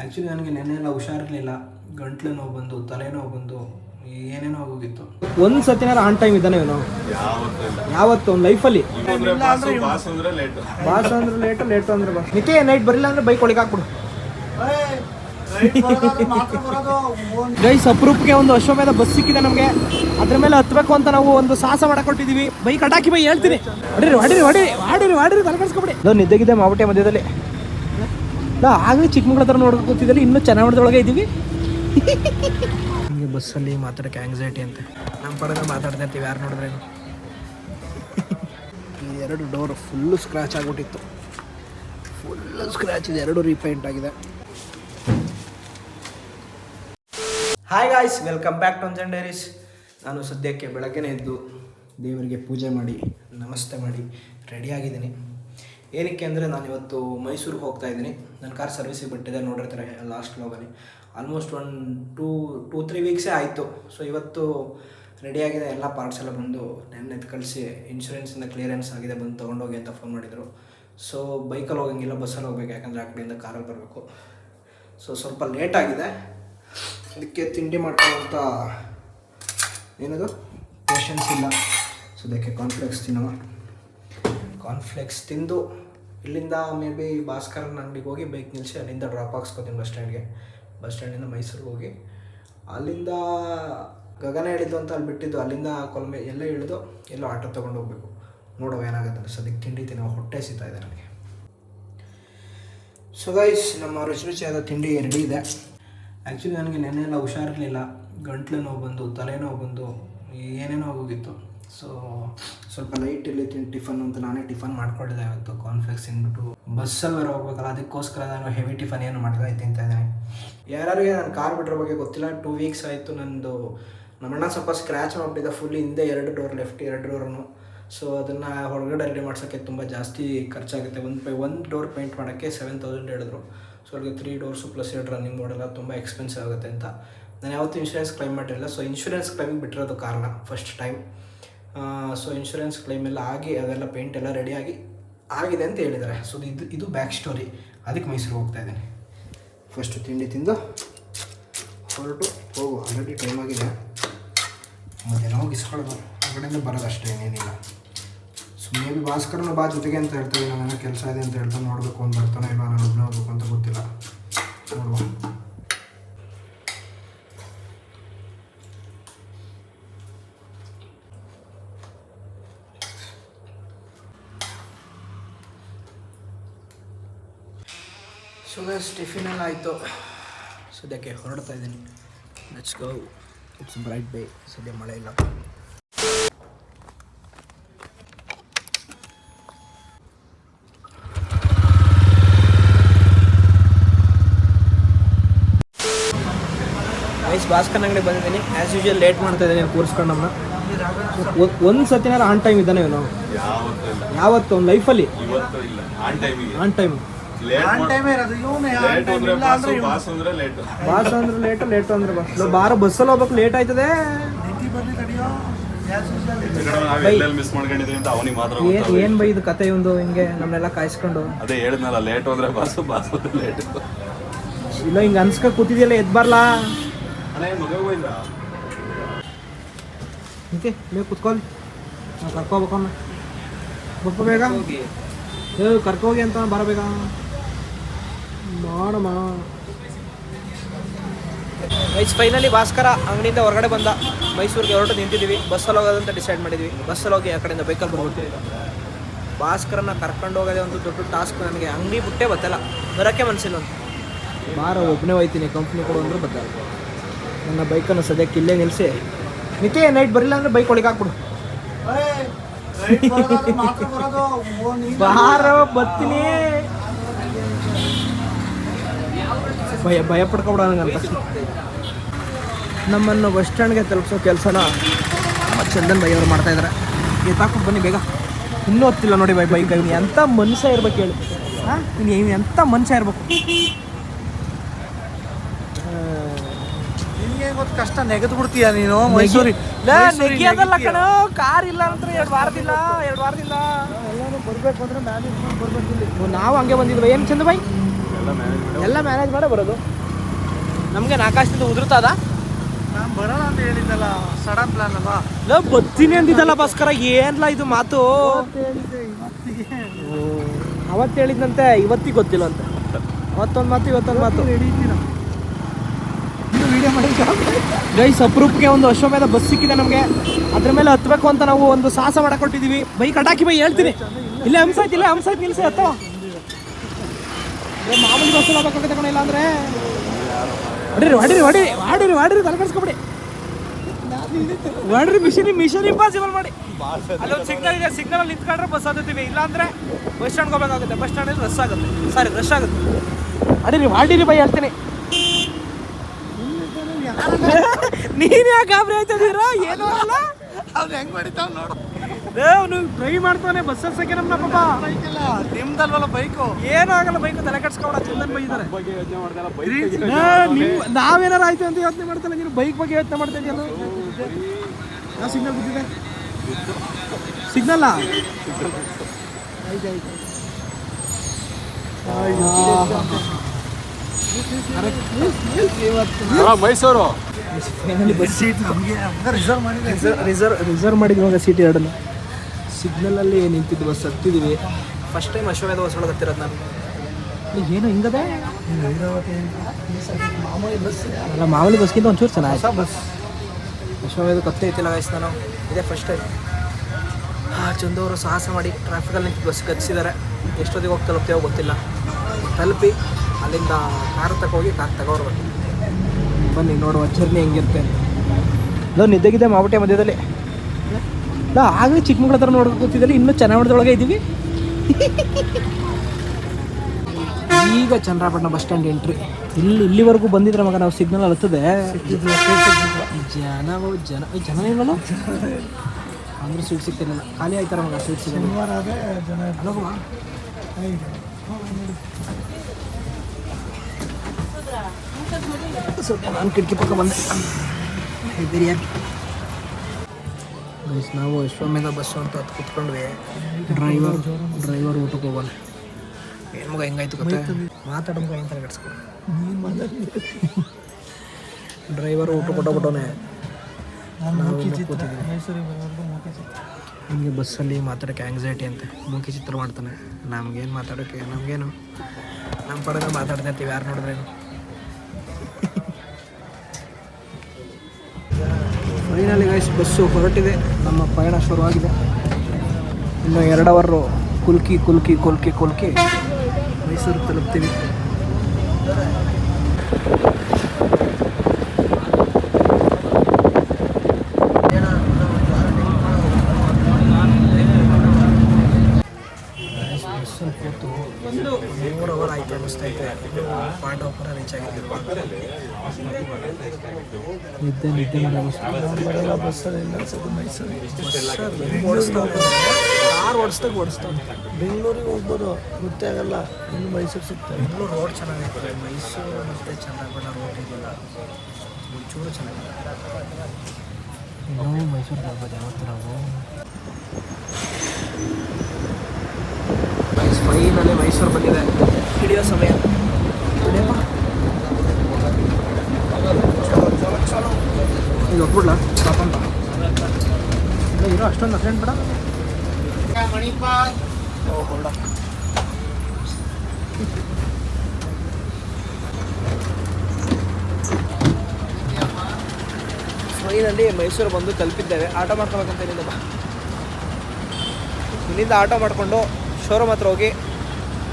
Actually ನನಗೆ ನೆನ್ನೆಲ್ಲ ಹುಷಾರಿರಲಿಲ್ಲ. ಗಂಟ್ಲು ನೋವು ಬಂದು ತಲೆನೋವು ಬಂದು ಏನೇನೋ ಹೋಗಿತ್ತು ಒಂದು ಸತಿನಾರ ಆನ್ ಟೈಮ್ ಇದ್ದಾನೆ ಇವನು. ಯಾವತ್ತು ಒಂದು ಲೈಫಲ್ಲಿ ಬಾಸ್ ಅಂದ್ರೆ ಲೇಟ್ ಬಾಸ್ ಅಂದ್ರೆ ಲೇಟ್ ಲೇಟ್ ಅಂದ್ರೆ ಬಾಸ್ ನಿಕ್ಕೆ ನೈಟ್ ಬರಲಿಲ್ಲ ಅಂದ್ರೆ ಬೈಕ್ ಒಳಗೆ ಹಾಕ್ಬಿಡು. ಗೈಸ್ ಅಪರೂಪಕ್ಕೆ ಒಂದು ಅಶ್ವಮೇಧ ಬಸ್ ಸಿಕ್ಕಿದೆ ನಮಗೆ. ಅದ್ರ ಮೇಲೆ ಹತ್ಬೇಕು ಅಂತ ನಾವು ಒಂದು ಸಾಹಸ ಮಾಡಿಕೊಟ್ಟಿದೀವಿ. ಬೈಕ್ ಅಟಾಕಿ ಬೈ ಹೇಳ್ತೀನಿ. ಹೊಡಿರಿ ಹೊಡಿರಿ ಹೊಡಿರಿ ಮಾಡಿರಿ ಹೊಡಿರಿ ತಲೆ ಕಡ್ಸ್ಕೊಬಿಡಿ. ಅದು ನಿದ್ದೆಗಿದೆ ಮಾವಟೆ ಮಧ್ಯದಲ್ಲಿ. ನಾ ಆಗಲೇ ಚಿಕ್ಕಮಗಳ ಹತ್ರ ನೋಡೋಕೆ ಕೂತಿದ್ದಲ್ಲಿ ಇನ್ನೂ ಚೆನ್ನಾಗಿ ಇದ್ದೀವಿ ಹಿಂಗೆ ಬಸ್ಸಲ್ಲಿ ಮಾತಾಡೋಕೆ ಆಂಗ್ಸೈಟಿ ಅಂತ. ನಮ್ಮ ಪಡೆದ ಮಾತಾಡ್ತಾ ಇರ್ತೀವಿ ಯಾರು ನೋಡಿದ್ರೆ ಈ ಎರಡು ಡೋರ್ ಫುಲ್ಲು ಸ್ಕ್ರ್ಯಾಚ್ ಆಗಿಬಿಟ್ಟಿತ್ತು. ಫುಲ್ಲು ಸ್ಕ್ರ್ಯಾಚ್ ಇದೆ, ಎರಡು ರೀಪೇಂಟ್ ಆಗಿದೆ. Hi guys welcome back to Anjan diaries ನಾನು ಸದ್ಯಕ್ಕೆ ಬೆಳಗ್ಗೆನೇ ಎದ್ದು ದೇವರಿಗೆ ಪೂಜೆ ಮಾಡಿ, ನಮಸ್ತೆ ಮಾಡಿ ರೆಡಿಯಾಗಿದ್ದೀನಿ ಏನಕ್ಕೆ ಅಂದರೆ ನಾನು ಇವತ್ತು ಮೈಸೂರಿಗೆ ಹೋಗ್ತಾ ಇದ್ದೀನಿ. ನನ್ನ ಕಾರ್ ಸರ್ವಿಸಿಗೆ ಬಿಟ್ಟಿದೆ, ನೋಡಿರ್ತಾರೆ last ಲೋಗಲ್ಲಿ almost one two two three ವೀಕ್ಸೇ ಆಯಿತು. ಸೊ ಇವತ್ತು ರೆಡಿಯಾಗಿದೆ ಎಲ್ಲ ಪಾರ್ಟ್ಸ್ ಎಲ್ಲ ಬಂದು ನೆನ್ನೆ ಕಳಿಸಿ ಇನ್ಶೂರೆನ್ಸಿಂದ ಕ್ಲಿಯರೆನ್ಸ್ ಆಗಿದೆ, ಬಂದು ತೊಗೊಂಡೋಗಿ ಅಂತ ಫೋನ್ ಮಾಡಿದರು. ಸೊ ಬೈಕಲ್ಲಿ ಹೋಗಂಗಿಲ್ಲ ಬಸ್ಸಲ್ಲಿ ಹೋಗ್ಬೇಕು, ಯಾಕಂದರೆ ಆ ಕಡೆಯಿಂದ ಕಾರಲ್ಲಿ ಬರಬೇಕು. ಸೊ ಸ್ವಲ್ಪ ಲೇಟ್ ಆಗಿದೆ. ಅದಕ್ಕೆ ತಿಂಡಿ ಮಾಡ್ಕೊಳ್ಳೋಂಥ ಏನದು? ಪೇಷನ್ಸ್ ಇಲ್ಲ. ಸೊ ಅದಕ್ಕೆ ಕಾನ್ಫ್ಲೆಕ್ಸ್ ತಿನ್ನೋ ಕಾನ್ಫ್ಲೆಕ್ಸ್ ತಿಂದು ಇಲ್ಲಿಂದ ಮೇ ಬಿ ಭಾಸ್ಕರನ ಅಂಗಡಿಗೆ ಹೋಗಿ ಬೈಕ್ ನಿಲ್ಲಿಸಿ ಅಲ್ಲಿಂದ ಡ್ರಾಪ್ ಹಾಕ್ಸ್ಕೊತೀನಿ ಬಸ್ ಸ್ಟ್ಯಾಂಡ್ಗೆ ಬಸ್ ಸ್ಟ್ಯಾಂಡಿಂದ ಮೈಸೂರಿಗೆ ಹೋಗಿ. ಅಲ್ಲಿಂದ ಗಗನ ಹೇಳಿದ್ದು ಅಂತ ಅಲ್ಲಿ ಬಿಟ್ಟಿದ್ದು, ಅಲ್ಲಿಂದ ಕೊಲಂಬೆ ಎಲ್ಲ ಇಳಿದು ಎಲ್ಲೋ ಆಟೋ ತೊಗೊಂಡು ಹೋಗ್ಬೇಕು. ನೋಡುವ ಏನಾಗುತ್ತೆ ಸದ್ಯಕ್ಕೆ ತಿಂಡಿ ತಿನ್ನೋ ಹೊಟ್ಟೆ ಸಿಗ್ತಾ ಇದೆ ನನಗೆ ಸೊ ಗೈಸ್ ನಮ್ಮ ರುಚಿ ರುಚಿಯಾದ ತಿಂಡಿ ರೆಡಿ ಇದೆ. ಆ್ಯಕ್ಚುಲಿ ನನಗೆ ನೆನ್ನೆಲ್ಲ ಹುಷಾರಿರಲಿಲ್ಲ. ಗಂಟ್ಲು ನೋವು ಬಂದು, ತಲೆನೋವು ಬಂದು, ಏನೇನೋ ಆಗೋಗಿತ್ತು. ಸೊ ಸ್ವಲ್ಪ ಲೈಟ್ ತಿನ್ ಟಿಫನ್ ಅಂತ ನಾನೇ ಟಿಫನ್ ಮಾಡ್ಕೊಂಡಿದ್ದೆ ಇವತ್ತು ಕಾನ್ಫ್ಲೆಕ್ಸ್ ತಿಂದ್ಬಿಟ್ಟು ಬಸ್ಸಲ್ಲಿ ಬೇರೆ ಹೋಗ್ಬೇಕಲ್ಲ, ಅದಕ್ಕೋಸ್ಕರ ನಾನು ಹೆವಿ ಟಿಫನ್ ಏನು ಮಾಡಿದ್ರೆ ತಿಂತಾ ಇದ್ದೇನೆ. ಯಾರ್ಯಾರಿಗೆ ನಾನು ಕಾರ್ ಬಿಟ್ರ ಬಗ್ಗೆ ಗೊತ್ತಿಲ್ಲ ಟೂ ವೀಕ್ಸ್ ಆಯಿತು ನಂದು. ನಮ್ಮಣ್ಣ ಸ್ವಲ್ಪ ಸ್ಕ್ರ್ಯಾಚ್ ಮಾಡಿಬಿಟ್ಟಿದ್ದ ಫುಲ್ ಹಿಂದೆ ಎರಡು ಡೋರ್ ಲೆಫ್ಟ್ ಎರಡು ಡೋರ್ನು ಸೊ ಅದನ್ನು ಹೊರಗಡೆ ರೆಡಿ ಮಾಡ್ಸೋಕ್ಕೆ ತುಂಬ ಜಾಸ್ತಿ ಖರ್ಚಾಗುತ್ತೆ. ಒಂದು ಪೈ ಒಂದು ಡೋರ್ ಪೇಂಟ್ ಮಾಡೋಕ್ಕೆ ಸೆವೆನ್ ತೌಸಂಡ್ ಹೇಳಿದ್ರು. ಸೊ ಅವ್ರಿಗೆ ತ್ರೀ ಡೋರ್ಸು ಪ್ಲಸ್ ಎರಡು ರನ್ನಿಂಗ್ ಮಾಡಲ್ಲ ತುಂಬ ಎಕ್ಸ್ಪೆನ್ಸಿವ್ ಆಗುತ್ತೆ ಅಂತ. ನಾನು ಯಾವತ್ತೂ ಇನ್ಶೂರೆನ್ಸ್ ಕ್ಲೈಮ್ ಮಾಡಿರಲಿಲ್ಲ. ಸೊ ಇನ್ಶೂರೆನ್ಸ್ ಕ್ಲೈಮಿಗೆ ಬಿಟ್ಟಿರೋದು ಕಾರಣ first time so insurance claim ಎಲ್ಲ ಆಗಿ ಅದೆಲ್ಲ ಪೇಂಟ್ ಎಲ್ಲ ರೆಡಿಯಾಗಿ ಆಗಿದೆ ಅಂತ ಹೇಳಿದ್ದಾರೆ. ಸೊ ಇದು ಇದು ಬ್ಯಾಕ್ ಸ್ಟೋರಿ ಅದಕ್ಕೆ ಮೈಸೂರು ಹೋಗ್ತಾ ಇದ್ದೀನಿ. ಫಸ್ಟು ತಿಂಡಿ ತಿಂದು ಹೊರಟು ಹೋಗು ಆಲ್ರೆಡಿ ಟೈಮ್ ಆಗಿದೆ. ಮತ್ತೇನೋ ಇಸ್ಕೊಳ್ಳೋದು. ಆ ಬರೋದು ಅಷ್ಟೇ ಏನೇನಿಲ್ಲ ಸೊ ಮೇ ಬಿ ಭಾಸ್ಕರನು ಬಾ ಜೊತೆಗೆ ಅಂತ ಹೇಳ್ತಾರೆ. ನನಗೆ ಕೆಲಸ ಇದೆ ಅಂತ ಹೇಳ್ತಾನೆ ನೋಡಬೇಕು ಅಂತ ಬರ್ತಾನೆ ಇಲ್ಲ ನಾನು ಒಬ್ಬನೇ ಹೋಗ್ಬೇಕು ಅಂತ ಗೊತ್ತಿಲ್ಲ. ನೋಡುವ. ಸೊ ಗೈಸ್ ಟಿಫಿನ್ ಎಲ್ಲ ಆಯಿತು. ಸದ್ಯಕ್ಕೆ ಹೊರಡ್ತಾ ಇದ್ದೀನಿ. Let's go it's bright day ಸದ್ಯ ಮಳೆ ಇಲ್ಲ. ಗೈಸ್ ಭಾಸ್ಕರ್ ಅಂಗಡಿ ಬಂದಿದ್ದೀನಿ. ಆ್ಯಸ್ ಯೂಶುವಲ್ ಲೇಟ್ ಮಾಡ್ತಾ ಇದ್ದೀನಿ ಕೂರಿಸ್ಕೊಂಡು ನಮ್ಮನ್ನ ಒಂದು ಸತಿನಾರ ಆನ್ ಟೈಮ್ ಇದ್ದಾನೆ ಇವನು. ಯಾವತ್ತೂ ಒಂದು ಲೈಫಲ್ಲಿ ಆನ್ ಟೈಮ್ ಬಾಸ್ ಬಾಸ್ ಅಂದ್ರೆ ಲೇಟ್ ಲೇಟ್ ಲೇಟ್ ಅಂದ್ರೆ ಬಸ್ ಬಾರ ಬಸ್ಸಲ್ಲಿ ಹೋಗ್ಬೇಕು ಲೇಟ್ ಆಯ್ತದೆ. ನಾವು ಏನ್ ಬೈ ಇದು ಕತೆ ಒಂದು ಹಿಂಗೆ ನಮ್ನೆಲ್ಲ ಕಾಯಿಸ್ಕೊಂಡು? ಅದೇ ಹೇಳಿದ್ನಲ್ಲ ಲೇಟ್ ಅಂದ್ರೆ ಬಸ್ ಬಾಸ್ ಲೇಟ್ ಇಲ್ಲ ಹಿಂಗೆ ಅನ್ಸ್ಕ ಕೂತಿದ್ಯಲ್ಲ ಎದ್ ಬರ್ಲಾ? ಹಿಂಗೆ ಬೇಗ ಕುತ್ಕೊಳ್ಳಿ ನಾವು ಕರ್ಕೋಬೇಕಮ್ಮ ಬಪ್ಪ ಬೇಗ. ಏ ಕರ್ಕೋಗಿ ಅಂತ ಬರಬೇಕ ಮಾಡಮ್ಮ. ಮೈಸ್ ಫೈನಲಿ ಭಾಸ್ಕರ ಅಂಗಡಿಯಿಂದ ಹೊರಗಡೆ ಬಂದ. ಮೈಸೂರಿಗೆ ಹೊರಟು ನಿಂತಿದ್ದೀವಿ. ಬಸ್ಸಲ್ಲಿ ಹೋಗೋದಂತ ಡಿಸೈಡ್ ಮಾಡಿದ್ವಿ. ಬಸ್ಸಲ್ಲಿ ಹೋಗಿ ಆ ಕಡೆಯಿಂದ ಬೈಕಲ್ಲಿ ಬರ್ಬಿಟ್ಟು ಭಾಸ್ಕರನ್ನ ಕರ್ಕೊಂಡು ಹೋಗೋದೇ ಒಂದು ದೊಡ್ಡ ಟಾಸ್ಕ್ ನನಗೆ. ಅಂಗಡಿ ಬಿಟ್ಟೆ ಬತ್ತಲ್ಲ. ಬರೋಕ್ಕೆ ಮನಸ್ಸಿಲ್ಲ ಅಂತ. ಬಾರ ಒಬ್ಬನೇ ಹೋಯ್ತೀನಿ. ಕಂಪ್ನಿ ಕೊಡು ಅಂದ್ರೆ ಬತ್ತಲ್ಲ. ನನ್ನ ಬೈಕನ್ನು ಸದ್ಯಕ್ಕೆ ಇಲ್ಲೇ ನಿಲ್ಲಿಸಿ ನಿತ್ಯ ನೈಟ್ ಬರಲಿಲ್ಲ ಅಂದ್ರೆ ಬೈಕ್ ಒಳಗೆ ಹಾಕ್ಬಿಡು. ಬಾರ ಬತ್ತೀನಿ. ಭಯ ಭಯ ಪಡ್ಕೊಬಿಡೋಣ ನಂಗಂತ ನಮ್ಮನ್ನು ಬಸ್ ಸ್ಟ್ಯಾಂಡ್ಗೆ ತಲುಪಿಸೋ ಕೆಲಸನ ನಮ್ಮ ಚಂದನ್ ಬೈ ಅವರು ಮಾಡ್ತಾ ಇದ್ದಾರೆ ಎತ್ತಾಕ್ಬಿಟ್ಟು ಬನ್ನಿ ಬೇಗ. ಇನ್ನೂ ಹೊತ್ತಿಲ್ಲ ನೋಡಿ ಬೈ ಬೈಕ್ ಇವ್ನು ಎಂಥ ಮನುಷ್ಯ ಇರ್ಬೇಕು ಹೇಳಿ. ಹಾಂ? ಇವ್ನು ಎಂಥ ಮನುಷ್ಯ ಇರ್ಬೇಕು? ಗೊತ್ತು ಕಷ್ಟ ನೆಗೆದು ಬಿಡ್ತೀಯ ನೀನು? ಮೈಸೂರಿಗೆ ನೆಗೆಯೋದಲ್ಲ ಕಣ ಕಾರ್ ಇಲ್ಲ ಅಂದ್ರೆ ಎರಡು ವಾರದಿಲ್ಲ ಎರಡು ವಾರದಿಂದ. ಎಲ್ಲಾನು ಬರ್ಬೇಕು ಅಂದ್ರೆ ಮ್ಯಾನೇಜ್ಮೆಂಟ್ ಬರ್ಬೇಕು ನಾವು ಹಂಗೆ ಬಂದಿದ್ವಿ. ಏನು ಚಂದ ಬೈ ಎಲ್ಲ ಮ್ಯಾನೇಜ್ ಮಾಡೇ ಬರೋದು. ನಮಗೆ ಆಕಾಶದಿಂದ ಉದುರ್ತದ ನಾನು ಬರೋಣ ಅಂತ ಹೇಳಿದ್ದಲ್ಲ ಸಡನ್ ಪ್ಲಾನ್ ಅಲ್ವಾ? ಬರ್ತೀನಿ ಅಂದಿದ್ದಲ್ಲ ಭಾಸ್ಕರ ಏನ್ಲ ಇದು ಮಾತು? ಅವತ್ತು ಹೇಳಿದ್ನಂತೆ ಇವತ್ತಿಗೆ ಗೊತ್ತಿಲ್ಲ ಅಂತ ಅವತ್ತೊಂದು ಮಾತು ಇವತ್ತೊಂದು ಮಾತು. ಗೈಸ್ ಅಪರೂಪಕ್ಕೆ ಒಂದು ಅಶ್ವಮೇಧ ಬಸ್ ಸಿಕ್ಕಿದೆ ನಮಗೆ. ಅದ್ರ ಮೇಲೆ ಹತ್ಬೇಕು ಅಂತ ನಾವು ಒಂದು ಸಾಹಸ ಮಾಡಕೊಟ್ಟಿದೀವಿ. ಬೈಕ್ ಅಟಾಕಿ ಬೈ ಹೇಳ್ತೀನಿ. ಇಲ್ಲೇ. ಹಂಸ ಐತಿ ಇಲ್ಲೇ ಹಂಸ ಐತಿ ನಿಲ್ಸಿ ಮಾಮೂಲಿ ಬಸ್ ಹೋಗಕ್ಕೆ ಕಣ ಇಲ್ಲ ಅಂದ್ರೆ ಹೊಡಿರಿ ಹೊಡಿರಿ ಹೊಡಿರಿ ಹೊಡಿರಿ ಹೊಡಿರಿ ತಲೆ ಹೊಡಿರಿ ಮಿಷನ್ ಮಿಷನ್ ಇಂಪಾಸಿಬಲ್ ಮಾಡಿ. ಅಲ್ಲಿ ಒಂದು ಸಿಗ್ನಲ್ ಇದೆ ಸಿಗ್ನಲ್ ನಿಂತ್ಕೊಂಡ್ರೆ ಬಸ್ ಹತ್ತೀವಿ ಇಲ್ಲ ಅಂದ್ರೆ ಬಸ್ ಸ್ಟ್ಯಾಂಡ್ ಹೋಗ್ಬೇಕಾಗುತ್ತೆ. ಬಸ್ ಸ್ಟ್ಯಾಂಡ್ ರಶ್ ಆಗುತ್ತೆ. ಸಾರಿ ರಶ್ ಆಗುತ್ತೆ. ಹೊಡಿರಿ ಹೊಡಿರಿ ಬೈ, ಹೇಳ್ತೀನಿ. ನೀನ್ ಯಾಕೆ ಗಾಬರಿ ಆಯ್ತದೀರ ಏನು ಅಲ್ಲ? ಅವ್ರು ಹೆಂಗ್ ಮಾಡಿತಾವ್ ನೋಡು. ಅವನು ಟ್ರೈ ಮಾಡ್ತಾನೆ ಬಸ್ ಹತ್ಸಕ್ಕೆ ನಮ್ಮ ಪಾಪ. ಬೈಕಲ್ಲ ನಿಮ್ದಲ್ವಲ್ಲ ಬೈಕು ಏನೂ ಆಗಲ್ಲ ಬೈಕ್ ತಲೆ ಕೆಡ್ಸ್ಕೊಬೇಡ ಚಂದನ್ ನೀವು ನಾವೇನಾರ ಆಯ್ತು ಅಂತ ಯೋಚನೆ ಮಾಡ್ತಾನೆ ನೀನು ಬೈಕ್ ಬಗ್ಗೆ ಯೋಚನೆ ಮಾಡ್ತಾ ಇದೆಯಲ್ಲ? ನಾ ಸಿಗ್ನಲ್ ಬಿದ್ದಿದೆ? ಸಿಗ್ನಲ್ಲ ಮೈಸೂರು. ಬಸ್ ಸೀಟ್ ನಮಗೆ ರಿಸರ್ವ್ ಮಾಡಿದ್ರೆ ರಿಸರ್ವ್ ರಿಸರ್ವ್ ಮಾಡಿದ್ವಿ ಇವಾಗ ಸೀಟ್ ಎರಡನ್ನು ಸಿಗ್ನಲಲ್ಲಿ ನಿಂತಿದ್ವಿ ಬಸ್ ಹತ್ತಿದೀವಿ ಫಸ್ಟ್ ಟೈಮ್ ಅಶ್ವಮೇಧ ಬಸ್ ಒಳಗೆ ಹತ್ತಿರೋದು ನಾನು. ಏನು ಹಿಂಗದೆ? ಮಾಮೂಲಿ ಬಸ್ ಅಲ್ಲ ಮಾಮೂಲಿ ಬಸ್ಗಿಂತ ಒಂಚೂರು ಚೆನ್ನಾಗಿ. ಹೊಸ ಬಸ್. ಅಶ್ವಮೇಧ ಕತ್ತೆ ಐತಿ ಗಾಯ್ಸ್ ನಾನು. ಇದೇ ಫಸ್ಟ್ ಟೈಮ್ ಹಾಂ ಚಂದವರು ಸಾಹಸ ಮಾಡಿ ಟ್ರಾಫಿಕಲ್ಲಿ ನಿಂತು ಬಸ್ ಕಚ್ಚಿದ್ದಾರೆ ಎಷ್ಟೊತ್ತಿಗೆ ಹೋಗಿ ತಲುಪ್ತೇವೋ ಗೊತ್ತಿಲ್ಲ. ತಲುಪಿ ಅಲ್ಲಿಂದ ಕಾರ್ ತಗೋಗಿ ಕಾರ್ ತಗೋರು ಬನ್ನಿ ನೋಡುವ ಜರ್ನಿ ಹೆಂಗಿರುತ್ತೆ ಅದು ನಿದ್ದೆಗಿದ್ದೆ ನಿದ್ದೆಗಿದೆ ಮಾವಟೆ ಮಧ್ಯದಲ್ಲಿ. ನಾ ಆಗಲೇ ಚಿಕ್ಕಮಗಳೂರು ಹತ್ರ ನೋಡ್ಕೊಂಡು ಕೂತಿದ್ದಲ್ಲಿ ಇನ್ನೂ ಚನ್ನಪಟ್ಟಣದೊಳಗೆ ಇದ್ದೀವಿ. ಈಗ ಚಂದ್ರಾಪಟ್ಟಣ ಬಸ್ ಸ್ಟ್ಯಾಂಡ್ ಎಂಟ್ರಿ. ಇಲ್ಲಿ ಇಲ್ಲಿವರೆಗೂ ಬಂದಿದ್ರೆ ಮಗ ನಾವು ಸಿಗ್ನಲ್ ಹತ್ತದೆ. ಜನ ಜನ ಜನ ಇಲ್ವಲ್ಲ? ಅಂದ್ರೆ ಸೀಟ್ ಸಿಗ್ತಿರಲಿಲ್ಲ. ಖಾಲಿ ಆಯ್ತಾರ ಮಗ ಸೀಟ್ ಅಲ್ಲವಾ ಸ್ವಲ್ಪ ನಾನು ಕಿಟಕಿ ಪಕ್ಕ ಬಂದೆ. ಬಿರಿಯಾನಿ. ಗೈಸ್ ನಾವು ಅಶ್ವಮೇಧ ಬಸ್ಸು ಅಂತ ಹತ್ತು ಕುತ್ಕೊಂಡ್ವಿ. ಡ್ರೈವರ್ ಡ್ರೈವರ್ ಊಟಕ್ಕೆ ಹೋಗೋಣ. ಏನು ಮಗ, ಹೆಂಗಾಯ್ತು ಗೊತ್ತಾ? ಮಾತಾಡೋ ಮಗ ಏನು ತಲೆ ಕೆಡ್ಸ್ಕೊಡು ಡ್ರೈವರ್ ಊಟ ಕೊಟ್ಟೋಗ್ಬಿಟ್ಟವನೆ ನಿಮಗೆ ಬಸ್ಸಲ್ಲಿ ಮಾತಾಡೋಕ್ಕೆ ಆಂಗ್ಸೈಟಿ ಅಂತ. ಮೂಕಿ ಚಿತ್ರ ಮಾಡ್ತಾನೆ. ನಮಗೇನು ಮಾತಾಡೋಕೆ, ನಮಗೇನು. ನಮ್ಮ ಪಡೆದ ಮಾತಾಡ್ತಾ ಇರ್ತೀವಿ, ಯಾರು ನೋಡಿದ್ರೇನು. ಫೈನಲಿ ಗೈಸ್ ಬಸ್ಸು ಹೊರಟಿದೆ. ನಮ್ಮ ಪಯಣ ಶುರುವಾಗಿದೆ ಇನ್ನು ಎರಡು ಅವರು ಕುಲ್ಕಿ ಕುಲ್ಕಿ ಕುಲ್ಕಿ ಕುಲ್ಕಿ ಮೈಸೂರು ತಲುಪ್ತೀವಿ. ಮೂರು ಅವರ್ ಆಯ್ತು ಅನಿಸ್ತೈತೆ ಆಫ್ ರೀಚ್ ಆಗಿದ್ದೀವಿ ನಿದ್ದೆ ನಿದ್ದೆ ಬರೋಲ್ಲ ಬಸ್ಸಲ್ಲಿ ಇಲ್ಲ ಅನ್ಸುತ್ತೆ ಮೈಸೂರಿಗೆ. ಕಾರ್ ಓಡಿಸ್ದಾಗ ಓಡಿಸ್ತಾನೆ ಬೆಂಗಳೂರಿಗೆ ಹೋಗ್ಬೋದು. ಗೊತ್ತೇ ಆಗಲ್ಲ. ಇನ್ನು ಮೈಸೂರು ಸಿಗ್ತದೆ. ಬೆಂಗಳೂರು ರೋಡ್ ಚೆನ್ನಾಗೈತೆ ಮೈಸೂರು ಮತ್ತು ಚನ್ನಪಟ್ಟಣ ರೋಡ್ ಇದೆಯಲ್ಲ ಒಂಚೂರು ಚೆನ್ನಾಗಿದೆ ನಾವು ಮೈಸೂರು ಬರ್ಬೋದು ಯಾವತ್ತು ನಾವು. ಫೈನಲಿ ಮೈಸೂರು ಬಂದಿದೆ. ಹಿಡಿಯೋ ಸಮಯ. ಇಲ್ಲ, ಇರೋ ಅಷ್ಟೊಂದು ಅಸೆಂಟ್ ಬೇಡ. ಓ ಹೊಲ್ಡ ಫೈನಲ್ಲಿ ಮೈಸೂರು ಬಂದು ತಲುಪಿದ್ದೇವೆ. ಆಟೋ ಮಾಡ್ಕೋಬೇಕಂತ ಇಲ್ಲಿಂದ ಬಾ. ಇಲ್ಲಿಂದ ಆಟೋ ಮಾಡಿಕೊಂಡು ಶೋರೂಮ್ ಹತ್ರ ಹೋಗಿ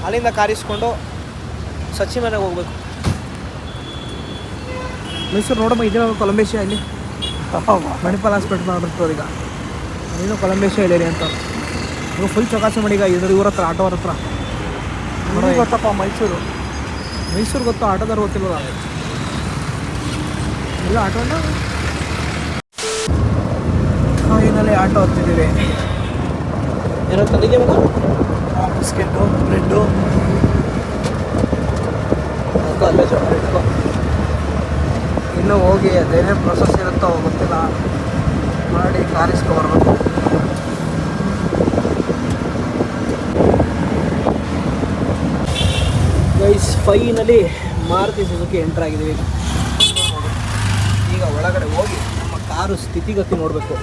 ಅಲ್ಲಿಂದ ಕಾರಿಸ್ಕೊಂಡು ಸಚಿ ಮನೆಗೆ ಹೋಗ್ಬೇಕು. ಮೈಸೂರು ನೋಡಮ್ಮ ಇದೇ ಕೊಲಂಬೇಶಿಯ ಇಲ್ಲಿ ಮಣಿಪಾಲ್ ಹಾಸ್ಪಿಟ್ಲ್ ಮಾಡಿರ್ತಾರೆ ಈಗ ನೀನು ಕೊಲಂಬೇಶಿಯ ಹೇಳಿರಿ ಅಂತ. ಇವಾಗ ಫುಲ್ ಚೌಕಾಸಿ ಮಾಡಿ ಈಗ ಇದ್ರ ಇವ್ರ ಹತ್ರ ಆಟೋವ್ರ ಹತ್ರ. ಗೊತ್ತಪ್ಪ ಮೈಸೂರು. ಮೈಸೂರು ಗೊತ್ತು ಆಟೋದವ್ರು ಗೊತ್ತಿಲ್ಲ ಇಲ್ಲ ಆಟೋ ಫೈನಲಿ ಆಟೋ ಹತ್ತಿದ್ದೀವಿ. ಏನೋ ತಂದಿದ್ದೆ ಮಗ ಬಿಸ್ಕೆಟು ಬ್ರೆಡ್ಡು ಅಲ್ಲೇ. ಇನ್ನೂ ಹೋಗಿ ಅದೇನೇ ಪ್ರೊಸೆಸ್ ಇರುತ್ತೋ ಹೋಗುತ್ತಿಲ್ಲ ಮಾಡಿ ಕಾರಿಸ್ಕೊಬರ್ಬೇಕು. Guys finally Maruti Suzuki enter ಆಗಿದ್ದೀವಿ ಈಗ. ಒಳಗಡೆ ಹೋಗಿ ನಮ್ಮ ಕಾರು ಸ್ಥಿತಿಗತಿ ನೋಡಬೇಕು.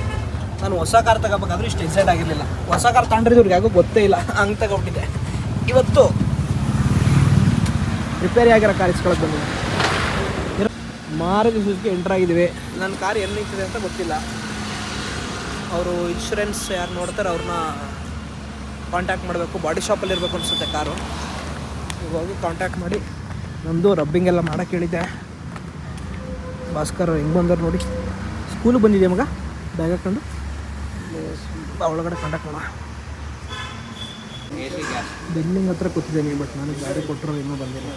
ನಾನು ಹೊಸ ಕಾರ್ ತಗೋಬೇಕಾದ್ರೆ ಇಷ್ಟು ಎಕ್ಸೈಟ್ ಆಗಿರಲಿಲ್ಲ. ಹೊಸ ಕಾರ್ ತಗೊಂಡಿರೋರಿಗೆ ಯಾಕೋ ಗೊತ್ತೇ ಇಲ್ಲ. ಹಂಗೆ ತಗೊಂಡಿದ್ದೆ ಇವತ್ತು ರಿಪೇರಿ ಆಗಿರೋ ಕಾರ್ ಇಸ್ಕೊಳಕ್ಕೆ ಬಂದಿದೆ? ಮಾರುತಿ ಸುಜುಕಿ ಎಂಟರ್ ಆಗಿದ್ದೀವಿ. ನನ್ನ ಕಾರ್ ಎಲ್ಲಿ ನಿಂತಿದೆ ಅಂತ ಗೊತ್ತಿಲ್ಲ. ಅವರು ಇನ್ಶೂರೆನ್ಸ್ ಯಾರು ನೋಡ್ತಾರೆ ಅವ್ರನ್ನ ಕಾಂಟ್ಯಾಕ್ಟ್ ಮಾಡಬೇಕು. ಬಾಡಿ ಶಾಪಲ್ಲಿ ಇರಬೇಕು ಅನಿಸುತ್ತೆ ಕಾರು. ಈಗ ಹೋಗಿ ಕಾಂಟ್ಯಾಕ್ಟ್ ಮಾಡಿ. ನಮ್ಮದು ರಬ್ಬಿಂಗ್ ಎಲ್ಲ ಮಾಡೋಕ್ಕೆ ಹೇಳಿದ್ದೆ. ಭಾಸ್ಕರ್ ಹೆಂಗೆ ಬಂದರು ನೋಡಿ. ಸ್ಕೂಲಿಗೆ ಬಂದಿದೆ ಮಗ? ಬ್ಯಾಗ್ ಹಾಕೊಂಡು? ಒಳಗಡೆ ಕಾಂಟ್ಯಾಕ್ಟ್ ಮಾಡೋಣ ಬಿಲ್ಡಿಂಗ್ ಹತ್ರ ಕೂತಿದ್ದೇನೆ ಬಟ್ ನನಗೆ ಗಾಡಿ ಕೊಟ್ಟರು ಇನ್ನೂ ಬಂದಿಲ್ಲ.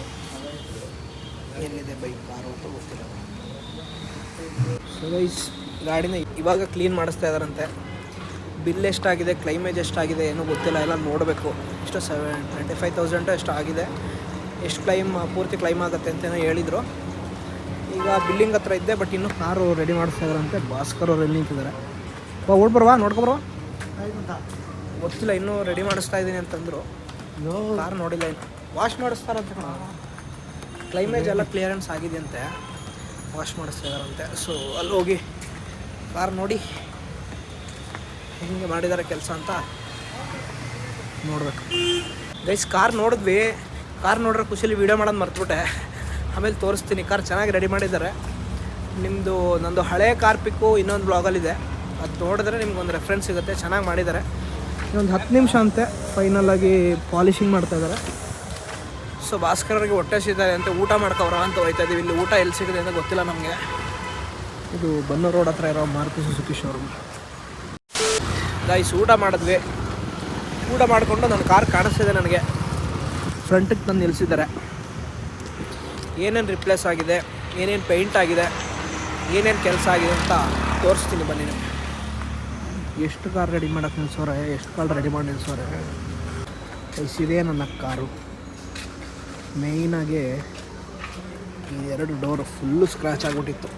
ಎಲ್ಲಿದೆ ಬೈಕ್ ಕಾರು ಅಂತ ಗೊತ್ತಿಲ್ಲ. ಸೊ ಗೈಸ್ ಗಾಡಿನ ಇವಾಗ ಕ್ಲೀನ್ ಮಾಡಿಸ್ತಾ ಇದ್ದಾರಂತೆ ಬಿಲ್ ಎಷ್ಟಾಗಿದೆ ಕ್ಲೈಮೇಜ್ ಎಷ್ಟಾಗಿದೆ ಏನೂ ಗೊತ್ತಿಲ್ಲ ಎಲ್ಲ ನೋಡಬೇಕು. ಎಷ್ಟು ಸೆವೆನ್ ಟ್ವೆಂಟಿ ಫೈವ್ ತೌಸಂಡು ಎಷ್ಟು ಆಗಿದೆ ಎಷ್ಟು ಕ್ಲೈಮ್ ಪೂರ್ತಿ ಕ್ಲೈಮ್ ಆಗುತ್ತೆ ಅಂತೇನೋ ಹೇಳಿದರು. ಈಗ ಬಿಲ್ಲಿಂಗ್ ಹತ್ರ ಇದ್ದೆ ಬಟ್ ಇನ್ನೂ ಕಾರು ರೆಡಿ ಮಾಡಿಸ್ತಾ ಇದ್ದಾರಂತೆ ಭಾಸ್ಕರ್ ಅವ್ರು ಎಲ್ಲಿ ನಿಂತಿದ್ದಾರೆ? ಬಾ ಓಡ್ಬರ್ವಾ ನೋಡ್ಕೊಬರ್ವಾ. ಗೊತ್ತಿಲ್ಲ ಇನ್ನೂ ರೆಡಿ ಮಾಡಿಸ್ತಾ ಇದ್ದೀನಿ ಅಂತಂದರು. ಕಾರ್ ನೋಡಿಲ್ಲ ಇನ್ನು. ವಾಶ್ ಮಾಡಿಸ್ತಾರಂತೆ ಕ್ಲೈಮೇಜ್ ಎಲ್ಲ ಕ್ಲಿಯರೆನ್ಸ್ ಆಗಿದೆ ಅಂತೆ ವಾಶ್ ಮಾಡಿಸ್ತಾ ಇದ್ದಾರಂತೆ ಸೊ ಅಲ್ಲಿ ಹೋಗಿ ಕಾರ್ ನೋಡಿ ಹೆಂಗೆ ಮಾಡಿದ್ದಾರೆ ಕೆಲಸ ಅಂತ ನೋಡಬೇಕು. ಗೈಸ್ ಕಾರ್ ನೋಡಿದ್ವಿ. ಕಾರ್ ನೋಡ್ರೆ ಖುಷಿಲಿ ವೀಡಿಯೋ ಮಾಡೋದು ಮರ್ತುಬಿಟ್ಟೆ. ಆಮೇಲೆ ತೋರಿಸ್ತೀನಿ. ಕಾರ್ ಚೆನ್ನಾಗಿ ರೆಡಿ ಮಾಡಿದ್ದಾರೆ. ನಿಮ್ಮದು ನಂದು ಹಳೆ ಕಾರ್ ಪಿಕ್ಕು ಇನ್ನೊಂದು ಬ್ಲಾಗಲ್ಲಿದೆ ಅದು ನೋಡಿದ್ರೆ ನಿಮ್ಗೊಂದು ರೆಫ್ರೆನ್ಸ್ ಸಿಗುತ್ತೆ. ಚೆನ್ನಾಗಿ ಮಾಡಿದ್ದಾರೆ. ಇನ್ನೊಂದು ಹತ್ತು ನಿಮಿಷ ಅಂತೆ. ಫೈನಲಾಗಿ ಪಾಲಿಷಿಂಗ್ ಮಾಡ್ತಾ ಇದ್ದಾರೆ. ಸೊ ಭಾಸ್ಕರ್ಗೆ ಹೊಟ್ಟೆ ಸಿದ್ದಾರೆ ಅಂತ ಊಟ ಮಾಡ್ಕೊವ್ರ ಅಂತ ಹೋಯ್ತಾ ಇದೀವಿ. ಇಲ್ಲಿ ಊಟ ಎಲ್ಲಿ ಸಿಗುತ್ತೆ ಅಂತ ಗೊತ್ತಿಲ್ಲ ನಮಗೆ. ಇದು ಬನ್ನೂರು ರೋಡ್ ಹತ್ರ ಇರೋ ಮಾರುತಿ ಸುಜುಕಿ ಶೋರೂಮ್ ಗೈಸ್ ಊಟ ಮಾಡಿದ್ವಿ. ಊಟ ಮಾಡಿಕೊಂಡು ನನ್ನ ಕಾರ್ ಕಾಣಿಸ್ತಿದೆ ನನಗೆ. ಫ್ರಂಟಿಗೆ ತಂದು ನಿಲ್ಲಿಸಿದ್ದಾರೆ ಏನೇನು ರಿಪ್ಲೇಸ್ ಆಗಿದೆ, ಏನೇನು ಪೇಂಟ್ ಆಗಿದೆ, ಏನೇನು ಕೆಲಸ ಆಗಿದೆ ಅಂತ ತೋರಿಸ್ತೀನಿ ಬನ್ನಿ ನಿಮಗೆ. ಎಷ್ಟು ಕಾರ್ ರೆಡಿ ಮಾಡೋಕ್ಕೆ ನಿಲ್ಸೋರೆ, ಎಷ್ಟು ಕಾರ್ ರೆಡಿ ಮಾಡಿ ನಿಲ್ಸೋರೆ. ಗೈಸ್ ಇದೇ ನನ್ನ ಕಾರು. ಮೇಯ್ನಾಗಿ ಈ ಎರಡು ಡೋರ್ ಫುಲ್ಲು ಸ್ಕ್ರ್ಯಾಚ್ ಆಗಿಬಿಟ್ಟಿತ್ತು.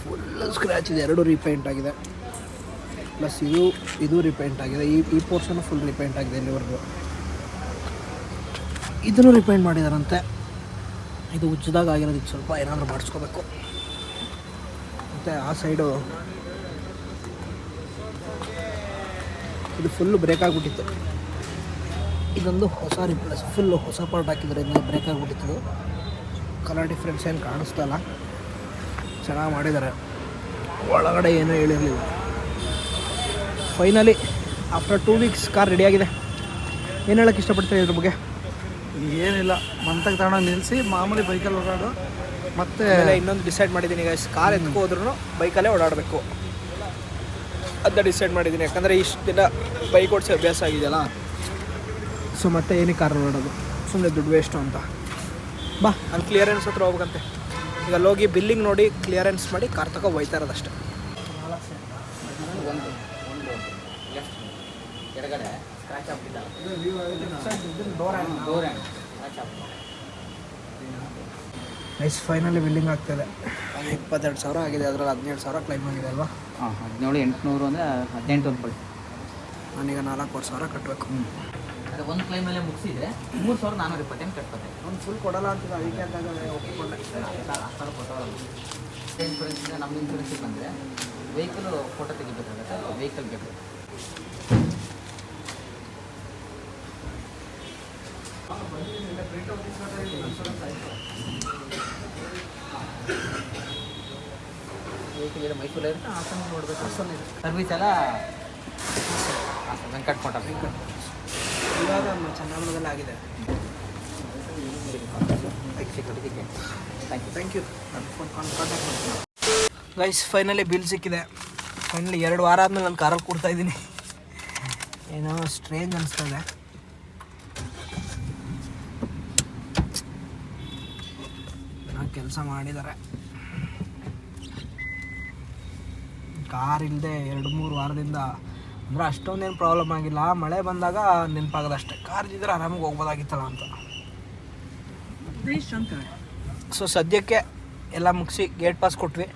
ಫುಲ್ಲು ಸ್ಕ್ರ್ಯಾಚ್ ಇದೆ, ಎರಡು ರೀಪೇಂಟ್ ಆಗಿದೆ. ಪ್ಲಸ್ ಇದು ಇದು ರಿಪೇಂಟ್ ಆಗಿದೆ. ಈ ಈ ಪೋರ್ಷನು ಫುಲ್ ರಿಪೇಂಟ್ ಆಗಿದೆ ಇಲ್ಲಿವರೆಗೂ. ಇದನ್ನು ರಿಪೇಂಟ್ ಮಾಡಿದಾರಂತೆ. ಇದು ಉಜ್ಜದಾಗ ಆಗಿರೋದಕ್ಕೆ ಸ್ವಲ್ಪ ಏನಾದರೂ ಮಾಡಿಸ್ಕೋಬೇಕು. ಮತ್ತು ಆ ಸೈಡು ಇದು ಫುಲ್ಲು ಬ್ರೇಕ್ ಆಗಿಬಿಟ್ಟಿತ್ತು. ಇದೊಂದು ಹೊಸ ರಿಪ್ಲೇಸ್ ಫುಲ್ಲು ಹೊಸ ಪಾರ್ಟ್ ಹಾಕಿದ್ರೆ ಇದನ್ನ ಬ್ರೇಕ್ ಆಗಿಬಿಟ್ಟಿತ್ತು. ಕಲರ್ ಡಿಫ್ರೆನ್ಸ್ ಏನು ಕಾಣಿಸ್ತಾ ಇಲ್ಲ. ಚೆನ್ನಾಗಿ ಮಾಡಿದ್ದಾರೆ. ಒಳಗಡೆ ಏನೂ ಹೇಳಿರಲಿಲ್ಲ. Finally after two weeks car ರೆಡಿಯಾಗಿದೆ ಏನು ಹೇಳೋಕ್ಕೆ ಇಷ್ಟಪಡ್ತೀರಿ ಇದ್ರ ಬಗ್ಗೆ? ಏನಿಲ್ಲ ಮಂತಕ್ಕೆ ತಗೊಂಡು ನಿಲ್ಲಿಸಿ ಮಾಮೂಲಿ ಬೈಕಲ್ಲಿ ಓಡಾಡು. ಮತ್ತೆ ಇನ್ನೊಂದು ಡಿಸೈಡ್ ಮಾಡಿದ್ದೀನಿ ಈಗ ಕಾರ್ ಎತ್ಕೊ ಹೋದ್ರೂ ಬೈಕಲ್ಲೇ ಓಡಾಡಬೇಕು. ಅದನ್ನ ಡಿಸೈಡ್ ಮಾಡಿದ್ದೀನಿ ಯಾಕಂದರೆ ಇಷ್ಟು ದಿನ ಬೈಕ್ ಓಡಿಸಿ ಅಭ್ಯಾಸ ಆಗಿದೆಯಲ್ಲ? ಸೊ ಮತ್ತೆ ಏನಕ್ಕೆ ಕಾರ್ ಓಡಾಡೋದು ಸುಮ್ಮನೆ ದುಡ್ಡು ವೇಸ್ಟು ಅಂತ. ಬಾ ಅಲ್ಲಿ ಕ್ಲಿಯರೆನ್ಸ್ ಹತ್ರ ಹೋಗ್ಬೇಕಂತೆ. ಈಗ ಅಲ್ಲಿ ಹೋಗಿ ಬಿಲ್ಲಿಂಗ್ ನೋಡಿ ಕ್ಲಿಯರೆನ್ಸ್ ಮಾಡಿ ಕಾರ್ ತಗೋ ಹೋಯ್ತಾ ಇರೋದಷ್ಟೆ. ನೈಸ್ ಫೈನಲಿ ಬಿಲ್ಲಿಂಗ್ ಆಗ್ತದೆ ಇಪ್ಪತ್ತೆರಡು ಸಾವಿರ ಆಗಿದೆ ಅದರಲ್ಲಿ ಹದಿನೇಳು ಸಾವಿರ ಕ್ಲೈಮ್ ಆಗಿದೆ ಅಲ್ವಾ? ಹಾಂ ಹದಿನೇಳು ಎಂಟುನೂರು ಅಂದರೆ ಹದಿನೆಂಟು ಅಂದ್ಕೊಳ್ಳಿ. ನಾನೀಗ ನಾಲ್ಕೂವರೆ ಸಾವಿರ ಕಟ್ಟಬೇಕು ಅದೇ ಒಂದು ಕ್ಲೈಮಲ್ಲೇ ಮುಗಿಸಿದ್ರೆ ಮೂರು ಸಾವಿರದ ನಾನ್ನೂರ ಇಪ್ಪತ್ತೇನು ಕಟ್ಕೊತೆ ಒಂದು ಫುಲ್ ಕೊಡಲ್ಲ ಅಂತ ಅದಕ್ಕೆ ಅಂದಾಗ ಒಪ್ಪಿಕೊಂಡೆ. ಅಷ್ಟರ ಕೊಟ್ಟವಲ್ಲ ಇನ್ಶೂರೆನ್ಸ್ ನಮ್ಮ ಇನ್ಶೂರೆನ್ಸಿಗೆ ಬಂದರೆ ವೆಹಿಕಲ್ ಫೋಟೋ ತೆಗಿಬೇಕಾಗುತ್ತೆ ವೆಹಿಕಲ್ ಬೇಕು. ವೆಹಿಕಲ್ ಮೈಸೂರಲ್ಲಿ ಇರುತ್ತೆ ಹಾಸನ ನೋಡಬೇಕು. ಹಾಸನ ಸರ್ವಿಸ್ ಎಲ್ಲ ಹಾಸನ ಇವಾಗ ಆಗಿದೆ thank you thank you phone contact ಮಾಡ್ತೀನಿ. ಗೈಸ್ ಫೈನಲಿ ಬಿಲ್ ಸಿಕ್ಕಿದೆ. ಫೈನಲಿ ಎರಡು ವಾರ ಆದಮೇಲೆ ನಾನು ಕಾರಲ್ಲಿ ಕೊಡ್ತಾ ಇದ್ದೀನಿ. ಏನೋ ಸ್ಟ್ರೇಂಜ್ ಅನಿಸ್ತದೆ ಕೆಲಸ ಮಾಡಿದ್ದಾರೆ. ಕಾರ್ ಇಲ್ಲದೆ ಎರಡು ಮೂರು ವಾರದಿಂದ ಅಂದ್ರೆ ಅಷ್ಟೊಂದೇನು ಪ್ರಾಬ್ಲಮ್ ಆಗಿಲ್ಲ. ಮಳೆ ಬಂದಾಗ ನೆನಪಾಗದ ಅಷ್ಟೇ ಕಾರ್ದಿದ್ರೆ ಆರಾಮಾಗಿ ಹೋಗ್ಬೋದಾಗಿತ್ತಲ್ಲ ಅಂತ. ಸೊ ಸದ್ಯಕ್ಕೆ ಎಲ್ಲ ಮುಗಿಸಿ ಗೇಟ್ ಪಾಸ್ ಕೊಟ್ವಿ.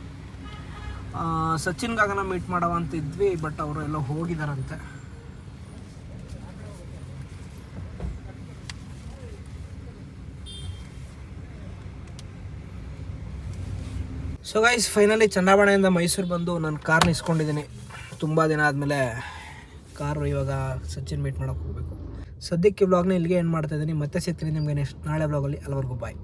ಸಚಿನ್ ಗಾಗನ ಮೀಟ್ ಮಾಡೋ ಅಂತಿದ್ವಿ ಬಟ್ ಅವರು ಎಲ್ಲ ಹೋಗಿದಾರಂತೆ. ಸೊ ಗೈಸ್ ಫೈನಲಿ ಚಂದಾವಣೆಯಿಂದ ಮೈಸೂರು ಬಂದು ನಾನು ಕಾರ್ ಇಸ್ಕೊಂಡಿದ್ದೀನಿ ತುಂಬ ದಿನ ಆದಮೇಲೆ ಕಾರು ಇವಾಗ ಸಚಿನ್ ಮೀಟ್ ಮಾಡೋಕೆ ಹೋಗಬೇಕು. ಸದ್ಯಕ್ಕೆ ವ್ಲಾಗ್ನ ಇಲ್ಲಿಗೆ ಏನು ಮಾಡ್ತಾ ಇದ್ದೀನಿ. ಮತ್ತೆ ಸಿಗ್ತೀನಿ ನಿಮಗೆ ನೆಕ್ಸ್ಟ್ ನಾಳೆ ವ್ಲಾಗಲ್ಲಿ ಅಲ್ಲಿವರೆಗೂ ಬಾಯ್